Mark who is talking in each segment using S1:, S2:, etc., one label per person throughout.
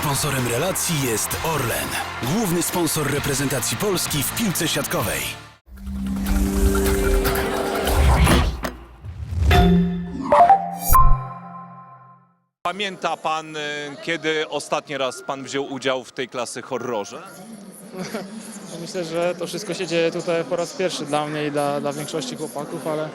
S1: Sponsorem relacji jest Orlen, główny sponsor reprezentacji Polski w piłce siatkowej.
S2: Pamięta pan, y, kiedy ostatni raz pan wziął udział w tej klasy horrorze?
S3: Myślę, że to wszystko się dzieje tutaj po raz pierwszy dla mnie i dla, dla większości chłopaków, ale,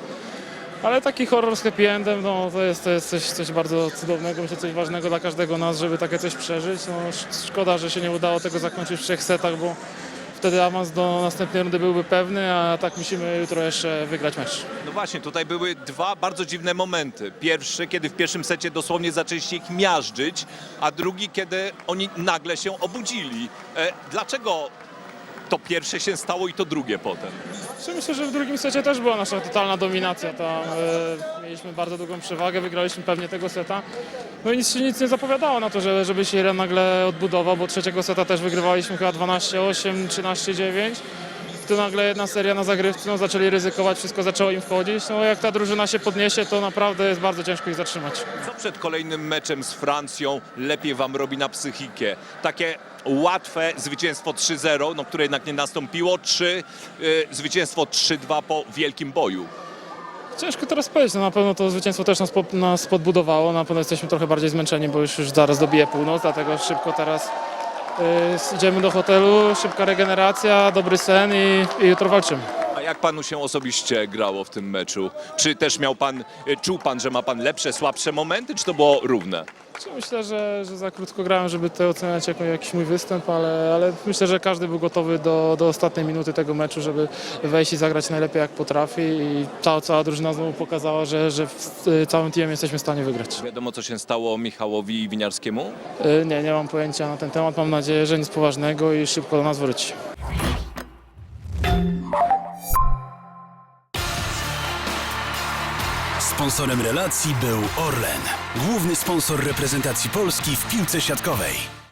S3: ale taki horror z happy endem, no, to jest, to jest coś, coś bardzo cudownego, myślę, coś ważnego dla każdego nas, żeby takie coś przeżyć. No, sz- szkoda, że się nie udało tego zakończyć w trzech setach, bo wtedy awans do następnej rundy byłby pewny, a tak musimy jutro jeszcze wygrać mecz.
S2: No właśnie, tutaj były dwa bardzo dziwne momenty. Pierwszy, kiedy w pierwszym secie dosłownie zaczęliście ich miażdżyć, a drugi, kiedy oni nagle się obudzili. E, dlaczego to pierwsze się stało i to drugie potem?
S3: Myślę, że w drugim secie też była nasza totalna dominacja. Tam e, mieliśmy bardzo długą przewagę, wygraliśmy pewnie tego seta. No i nic się nic nie zapowiadało na to, że, żeby się Iran nagle odbudował, bo trzeciego seta też wygrywaliśmy chyba 12-8, 13-9. Tu nagle jedna seria na zagrywce, no zaczęli ryzykować, wszystko zaczęło im wchodzić. No jak ta drużyna się podniesie, to naprawdę jest bardzo ciężko ich zatrzymać.
S2: Co przed kolejnym meczem z Francją lepiej wam robi na psychikę? Takie łatwe zwycięstwo 3-0, no, które jednak nie nastąpiło, czy y, zwycięstwo 3-2 po wielkim boju?
S3: Ciężko teraz powiedzieć, no na pewno to zwycięstwo też nas, po, nas podbudowało, na pewno jesteśmy trochę bardziej zmęczeni, bo już, już zaraz dobije północ, dlatego szybko teraz idziemy do hotelu, szybka regeneracja, dobry sen i, i jutro walczymy.
S2: Jak panu się osobiście grało w tym meczu? Czy też miał pan, y, czuł pan, że ma pan lepsze, słabsze momenty, czy to było równe?
S3: Czy Myślę, że, że za krótko grałem, żeby to oceniać jako jakiś mój występ, ale, ale myślę, że każdy był gotowy do, do ostatniej minuty tego meczu, żeby wejść i zagrać najlepiej jak potrafi i cała, cała drużyna znowu pokazała, że, że w, y, całym teamem jesteśmy w stanie wygrać.
S2: Wiadomo, co się stało Michałowi Winiarskiemu?
S3: Y, Nie, nie mam pojęcia na ten temat. Mam nadzieję, że nic poważnego i szybko do nas wróci.
S1: Sponsorem relacji był Orlen, główny sponsor reprezentacji Polski w piłce siatkowej.